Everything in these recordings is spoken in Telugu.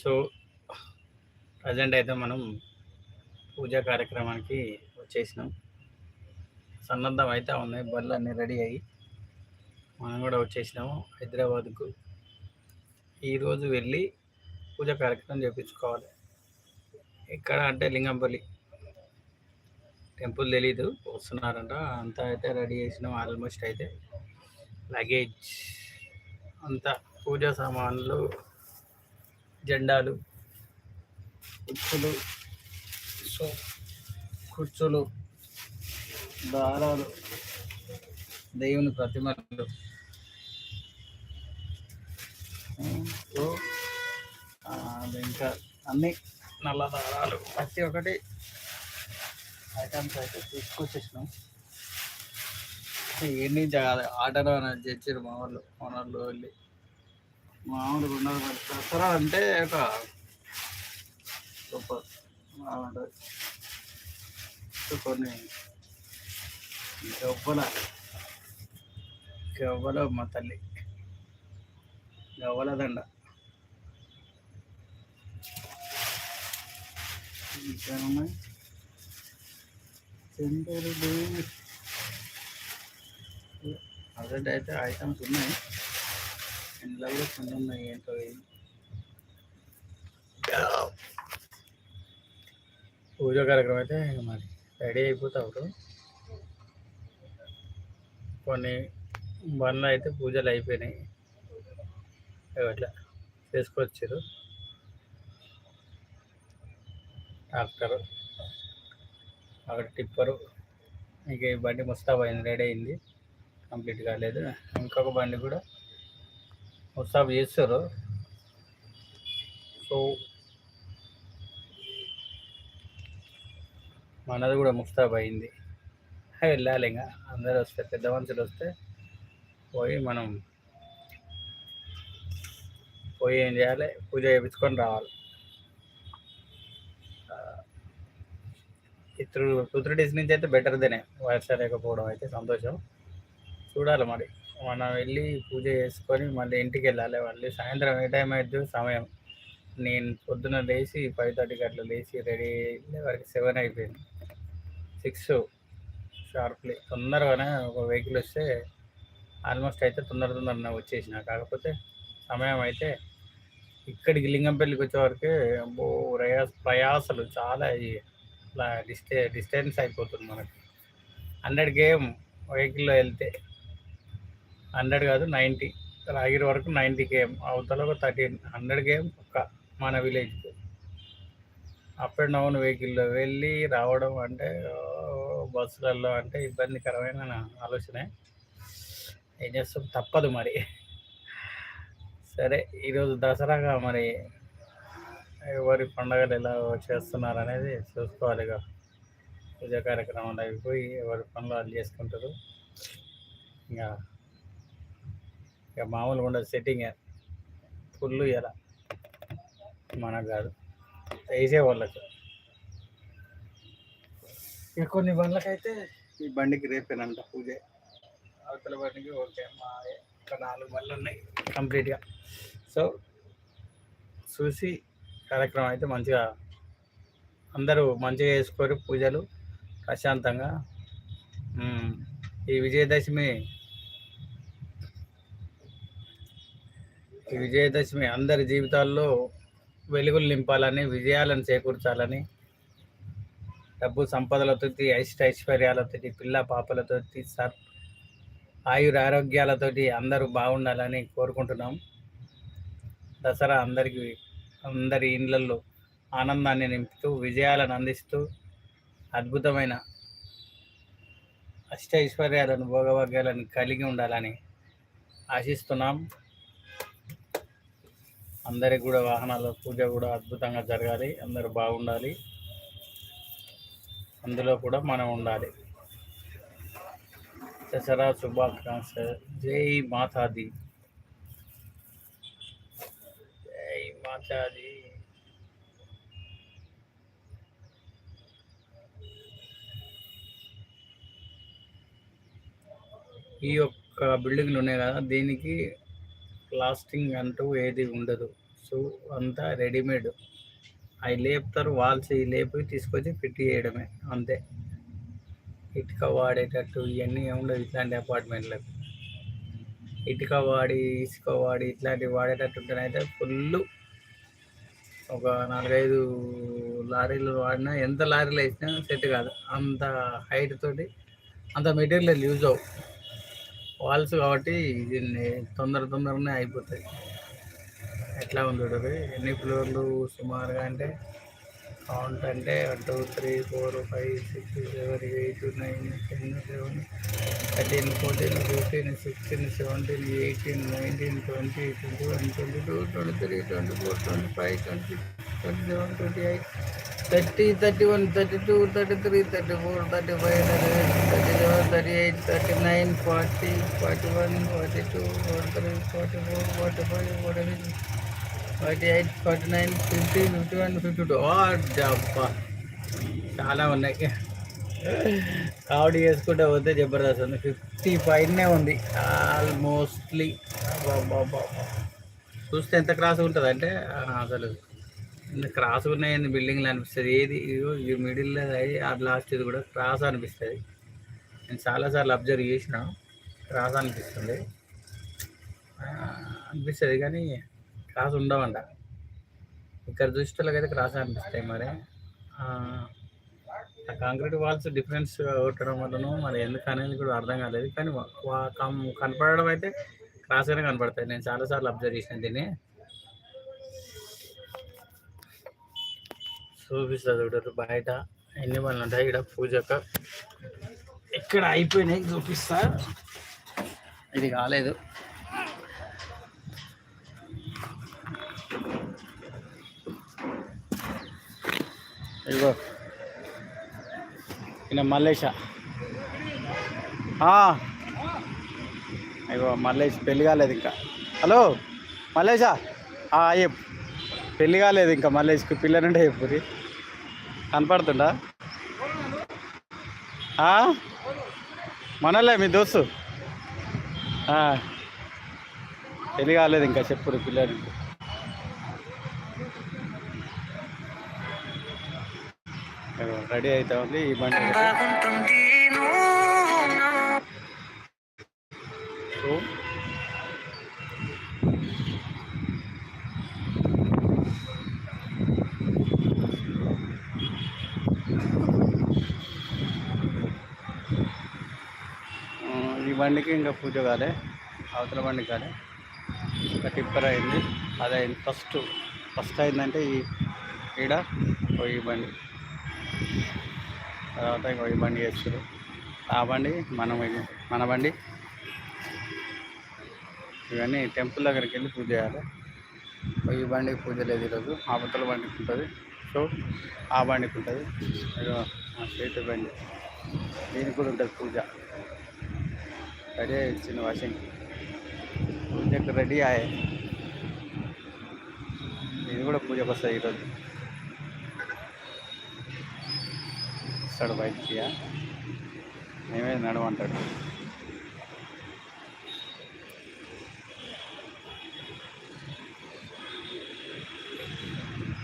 సో ప్రజెంట్ అయితే మనం పూజా కార్యక్రమానికి వచ్చేసినాం. సన్నద్ధం అయితే ఉన్నాయి బళ్ళు అన్నీ రెడీ అయ్యి మనం కూడా వచ్చేసినాము హైదరాబాద్కు. ఈరోజు వెళ్ళి పూజ కార్యక్రమం చేయించుకోవాలి ఎక్కడ అంటే లింగంపల్లి. టెంపుల్ తెలీదు వస్తున్నారంట. అంతా అయితే రెడీ చేసినాం ఆల్మోస్ట్ అయితే. లగేజ్ అంతా పూజా సామాన్లు జెండాలు కుర్చులు సో కుర్చులు దారాలు దేవుని ప్రతిమలు. ఇంకా అన్ని నల్ల దారాలు. ప్రతి ఒక్కటి ఐటమ్స్ అయితే తీసుకొచ్చేసినాం. ఎన్ని ఆర్డర్ అనేది తెచ్చారు మా వాళ్ళు మా వాళ్ళు వెళ్ళి. మామూలుగా ఉండదు మరి దసరా అంటే ఒక గొప్ప బాగుంటుంది కొన్ని గవ్వల గవ్వల మా తల్లి. గవ్వల దండ. ఇంకేమున్నాయి చంద్రుడు అదే అయితే ఐటమ్స్ ఉన్నాయి. కూడా కొన్ని ఉన్నాయి ఏంటో. పూజ కార్యక్రమం అయితే మరి రెడీ అయిపోతారు కొన్ని బండ్లు అయితే పూజలు అయిపోయినాయి. ఇట్లా చేసుకొచ్చారు ట్రాక్టర్ అక్కడ టిప్పరు. ఇక ఈ బండి ముస్తాబ్ అయింది రెడీ అయింది. కంప్లీట్ కాలేదు. ఇంకొక బండి కూడా ముస్తాబ్ చేస్తారు సో మనది కూడా ముస్తాబ్ అయింది. వెళ్ళాలి ఇంకా. అందరూ వస్తే పెద్ద మనుషులు వస్తే పోయి మనం పోయి ఏం చేయాలి? పూజ చేయించుకొని రావాలి. ఈ త్రూ టూ త్రీ డేస్ నుంచి అయితే బెటర్ దేనే. వర్షం లేకపోవడం అయితే సంతోషం. చూడాలి మరి. మనం వెళ్ళి పూజ చేసుకొని మళ్ళీ ఇంటికి వెళ్ళాలి. మళ్ళీ సాయంత్రం ఏ టైం అయితే సమయం. నేను పొద్దున లేచి ఫైవ్ థర్టీకి అట్లా లేచి రెడీ అయ్యే వరకు సెవెన్ అయిపోయింది. సిక్స్ షార్ప్లీ తొందరగానే ఒక వెహికల్ వస్తే ఆల్మోస్ట్ అయితే తొందర తొందరగా వచ్చేసిన. కాకపోతే సమయం అయితే ఇక్కడికి లింగంపల్లికి వచ్చేవరకు అబ్బో ప్రయాస ప్రయాసలు చాలా ఈ- డిస్టే డిస్టెన్స్ అయిపోతుంది మనకి. హండ్రెడ్ గేమ్ వెహికల్లో వెళ్తే హండ్రెడ్ కాదు నైంటీ. రాగిరి వరకు నైంటీ కేఎం అవతల ఒక థర్టీన్ హండ్రెడ్ కేఎం పక్క మన విలేజ్కి. అప్ అండ్ డౌన్ వెహికల్లో వెళ్ళి రావడం అంటే బస్సులలో అంటే ఇబ్బందికరమైన ఆలోచనే. ఏం చేస్తాం? తప్పదు మరి. సరే ఈరోజు దసరాగా మరి ఎవరి పండగలు ఎలా చేస్తున్నారు అనేది చూసుకోవాలి ఇక పూజా కార్యక్రమాలు అయిపోయి ఎవరి పనులు వాళ్ళు చేసుకుంటారు. ఇంకా ఇక మామూలుగా ఉండదు సెట్టింగ్ ఫుల్ ఇలా మనకు కాదు. వేసే వాళ్ళకి. ఇక కొన్ని బండ్లకైతే ఈ బండికి రేపేనంట పూజ. అవతల బండికి ఓకే. మా ఒక నాలుగు బండ్లు ఉన్నాయి కంప్లీట్గా. సో చూసి కార్యక్రమం అయితే మంచిగా అందరూ మంచిగా చేసుకోరు పూజలు ప్రశాంతంగా. ఈ విజయదశమి ఈ విజయదశమి అందరి జీవితాల్లో వెలుగులు నింపాలని విజయాలను చేకూర్చాలని డబ్బు సంపదలతోటి ఐష్ట ఐశ్వర్యాలతోటి పిల్ల పాపలతోటి సర్ ఆయుర ఆరోగ్యాలతోటి అందరూ బాగుండాలని కోరుకుంటున్నాం. దసరా అందరికీ అందరి ఇండ్లల్లో ఆనందాన్ని నింపుతూ విజయాలను అందిస్తూ అద్భుతమైన అష్ట ఐశ్వర్యాలను భోగభాగ్యాలను కలిగి ఉండాలని ఆశిస్తున్నాం. అందరికి కూడా వాహనాల పూజ కూడా అద్భుతంగా జరగాలి. అందరూ బాగుండాలి. అందులో కూడా మనం ఉండాలి. దసరా శుభాకాంక్ష జై మాతాది జై మాతాది ఈ యొక్క బిల్డింగ్లు ఉన్నాయి కదా దీనికి ప్లాస్టింగ్ అంటూ ఏది ఉండదు. సో అంతా రెడీమేడ్ అవి లేపుతారు వాల్స్ ఇవి లేపి తీసుకొచ్చి ఫిట్ చేయడమే అంతే. ఇటుక వాడేటట్టు ఇవన్నీ ఏముండదు ఇట్లాంటి అపార్ట్మెంట్లకు ఇటుక వాడి ఇసుక వాడి ఇట్లాంటివి వాడేటట్టు ఉంటేనైతే ఫుల్ ఒక నాలుగైదు లారీలు వాడినా ఎంత లారీలు వేసినా సెట్ కాదు. అంత హైట్ తోటి అంత మెటీరియల్ యూజ్ అవ్వు వాల్స్ కాబట్టి దీన్ని తొందర తొందరనే అయిపోతాయి. ఎట్లా ఉంది చూడరు ఎన్ని ఫ్లోర్లు సుమారుగా అంటే కౌంట్ అంటే two three four five six seven eight nine ten eleven thirteen fourteen fifteen sixteen seventeen eighteen nineteen twenty twenty one twenty two twenty three twenty four twenty five twenty twenty seven twenty eight thirty thirty one thirty two thirty three thirty four thirty five thirty thirty seven thirty eight thirty nine forty forty one forty two forty three forty four forty five forty six forty eight forty nine fifty fifty one fifty two డబ్బా చాలా ఉన్నాయి కావడి వేసుకుంటే పోతే జబర్దస్త్ ఉంది ఫిఫ్టీ పైనే ఉంది ఆల్మోస్ట్లీ చూస్తే ఎంత క్రాస్ ఉంటుంది అంటే అసలు క్రాస్ ఉన్నాయండి బిల్డింగ్లు అనిపిస్తుంది. ఏది? ఈ మిడిల్లో ఆ లాస్ట్ ఇది కూడా క్రాస్ అనిపిస్తుంది. నేను చాలాసార్లు అబ్జర్వ్ చేసిన. క్రాస్ అనిపిస్తుంది. అనిపిస్తుంది కానీ క్రాస్ ఉండవంట. ఇక్కడ చూసేటోళ్ళకైతే క్రాస్ అనిపిస్తాయి మరి. ఆ, కాంక్రీట్ వాల్స్ డిఫరెన్స్ కొట్టడం వల్లనో మరి ఎందుకు అనేది కూడా అర్థం కాలేదు. కానీ వా- కం- కనపడడం అయితే క్రాస్గానే కనపడతాయి. నేను చాలాసార్లు అబ్జర్వ్ చేసిన దీన్ని. చూపిస్తుంది చూడరు బయట ఎన్ని పనులు ఉంటాయి ఇక్కడ పూజక. ఇక్కడ అయిపోయినాయి చూపిస్తా. ఇది కాలేదు. ఇదిగో. ఈయన మల్లేష ఆ. ఇగో మల్లేష్ పెళ్ళి కాలేదు ఇంకా. హలో మల్లేషా చెప్పు పెళ్ళి కాలేదు ఇంకా మల్లేష్కి పిల్లనుంటే చెప్పురి కనపడుతుందా? ఆ? మనలే మీ దోస్తు. పెళ్ళి కాలేదు ఇంకా చెప్పురు పిల్లని. రెడీ అవుతా ఉంది ఈ బండి. సో ఆ, ఈ బండికి ఇంకా పూజ కాలే అవతల బండి కాలే. ఇంకా టిప్పర్ అయింది. అది అయింది ఫస్ట్ ఫస్ట్ అయిందంటే ఈ ఈడ ఈ బండి. తర్వాత ఇంకో ఈ బండి చేస్తారు ఆ బండి మనం మన బండి. ఇవన్నీ టెంపుల్ దగ్గరికి వెళ్ళి పూజ చేయాలి. ఈ బండికి పూజ లేదు ఈరోజు. అవతల బండికి ఉంటుంది. సో ఆ బండికి ఉంటుంది. ఇదిగో చేతి బండి. దీనికి కూడా ఉంటుంది పూజ. రెడీ ఇచ్చింది వాషింగ్ పూజకు రెడీ అయ్యే ఇది కూడా పూజకు వస్తుంది ఈరోజు ఇస్తాడు బయటికి మేమే నడవంటాడు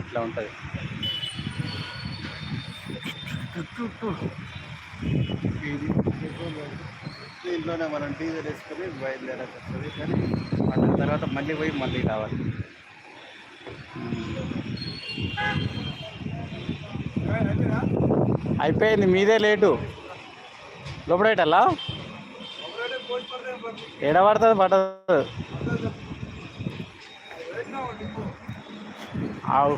ఇట్లా ఉంటుంది ఇది దీంట్లోనే మనం డీజిల్ వేసుకొని బయలుదేరాల్సి వస్తుంది కానీ పండుగ తర్వాత మళ్ళీ పోయి మళ్ళీ రావాలి. అయిపోయింది మీదే లేటు. లోపడేటల్లా? ఏడ పడుతుంది పడదు ఆవు.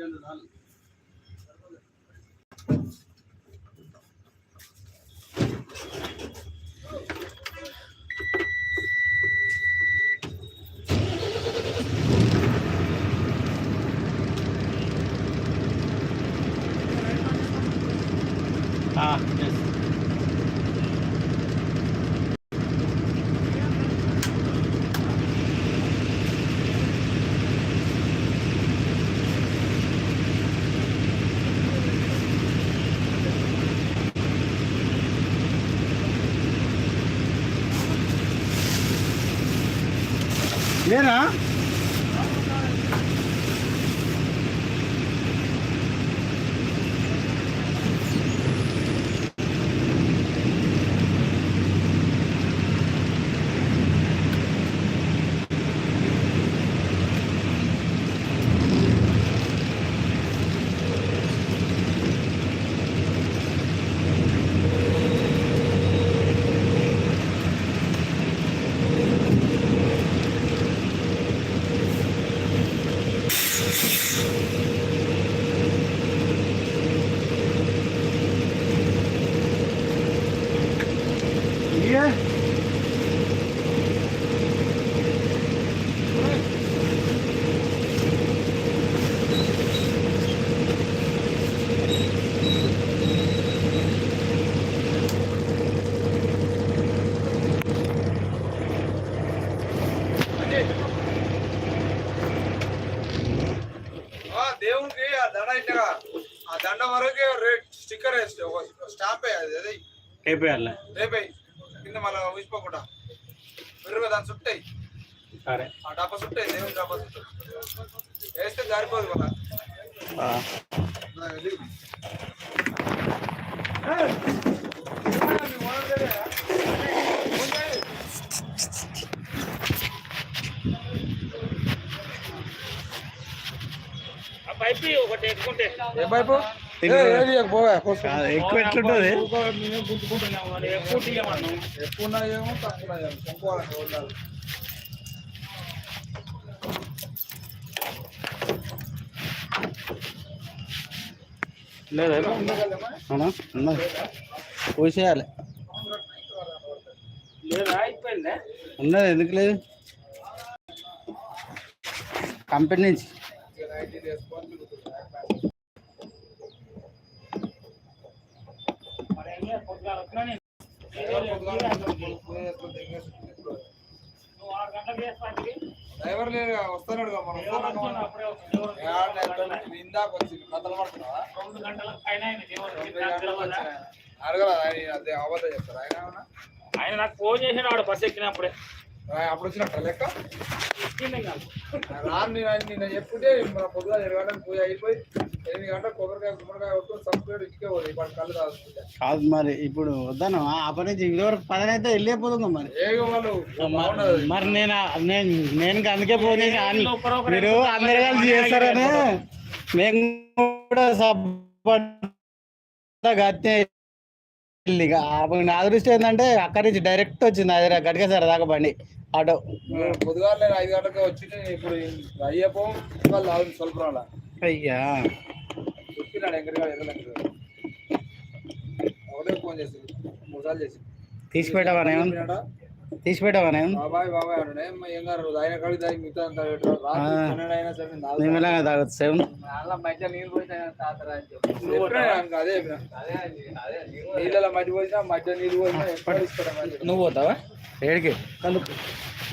Türkiye'nin hal లేరా ఇయ్యే ఆ దేవునికి ఆ దండ ఇట్టగా ఆ దండ వరకు రేట్ స్టిక్కర్ వేస్తే ఒక స్టాంప్ అది అదే అయిపోయాలి రేపే. కింద మళ్ళీ ఊసిపోకుండా. మెరుగు దాని చుట్టాయి సరే. ఆ డబ్బా చుట్టాయి దేవుని డబ్బా చుట్టాయి వేస్తే జారిపోదు మళ్ళా. ఆ. నా ఇది. ఏ పైపు? ఎక్కువ ఎట్లుంటుంది? లేదా? అవునా? ఉన్నది పూసేయాలి. ఉన్నది ఎందుకు లేదు? కంపెనీ నుంచి. డ్రైవర్ లేదు వస్తున్నాడు మనం. ఇందాక వచ్చింది కథలు పడుతున్నావా? అడగల అదే అబద్ధం చెప్తారు? ఆయన ఆయన నాకు ఫోన్ చేసిన వాడు బస్ ఎక్కినప్పుడే. అప్పుడు వచ్చినట్ట లెక్క. కాదు. రాను నేను నిన్న చెప్పుంటే మన పొద్దుగా గంటలకు పూజ అయిపోయి ఎనిమిది గంటలకు కొబ్బరికాయ గుమ్మడికాయ కొట్టుకొని సబ్స్క్రైబ్ ఇటుకే పోదు. ఇప్పుడు కళ్ళు తాగుతుంటే కాదు మరి ఇప్పుడు వద్దాను ఆ పని నుంచి ఇదివరకు పని అయితే వెళ్ళిపోతుందా మరి. ఏగో వాళ్ళు? మరి- నేను నేను నేను అందుకే అన్- మీరు అందరు కలిసి చేస్తారని మేము కూడా సపోర్ట్ ఇక అప్పుడు నా అదృష్టం ఏంటంటే అక్కడి నుంచి డైరెక్ట్ వచ్చింది అదే గట్టిగా సార్ దాకా బండి ఆటో. పొద్దుగా నేను ఐదు గంటలకు వచ్చి ఇప్పుడు అయ్యప్ప వాళ్ళు స్వల్పరాల అయ్యా. చెప్పినాడు ఒకటే ఫోన్ చేసి మూడు సార్లు చేసి తీసి పెట్టవా నేను చెప్పినాడా? తీసి పెట్టవా నేను. నిమ్మలంగా తాగొచ్చు సేమ్. నువ్వు పోతావా? ఏడికి?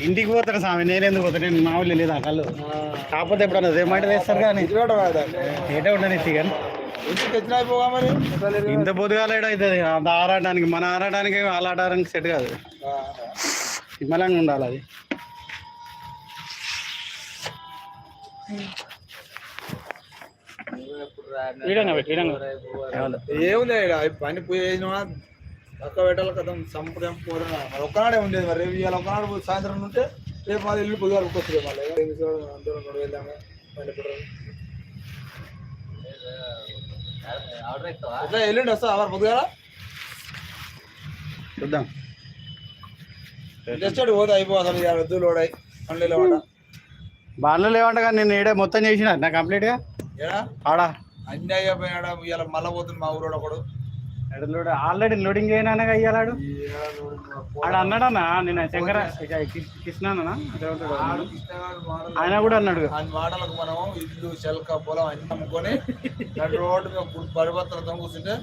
ఇంటికి పోతాను స్వామి నేను ఎందుకు పోతాను నేను మా ఊళ్ళో లేదా కళ్ళు? కాకపోతే ఎప్పుడన్నా రేమంటే తెస్తారు కానీ? ఏటే ఉండని కానీ. ఇంటికి తెచ్చినా అయిపోగా మరి అసలు ఇది- ఇంత పొద్దుగాల అవుతుంది? అంత ఆరాటానికి మన ఆరాటానికి వాళ్ళ ఆడడానికి సెట్ కాదు. ఆ. నిమ్మలంగా ఉండాలి అది. ఏముంది పని పోయి చేసినా పక్క పెట్టాలి కదా సంపడం పోదా. మరి ఒక్కనాడే ఉండేది మరి. రేపు ఇవాళ ఒక్కనాడు సాయంత్రం ఉంటే రేపు మాది ఇల్లు పొద్దుగా వస్తుంది మళ్ళీ? అందరం బండి పెట్రోల్. ఎట్లా ఎల్లుండి వస్తా మరి పొద్దుగా చూద్దాం. జస్ట్ పోతే అయిపో అసలు ఇవాళ వద్దు లోడై మళ్ళీ లేవట బాగా లేవంట కానీ నేను ఏడే మొత్తం చేసిన. నా కంప్లీట్గా? ఏడా? ఆడా? అన్ని అయిపోయినాడా ఇవాళ మళ్ళా పోతుంది మా ఊరోడు ఒకడు లోడ్ ఆల్రెడీ లోడింగ్ అయినా అయ్యాడు ఈ ఆడ. అన్నాడన్నా నేను శంకర కృష్ణ ఆయన కూడా అన్నాడు. వాడలకు మనం ఇల్లు చెలక పొలం అన్ని అమ్ముకొని రోడ్డు మీద కూర్చుంటే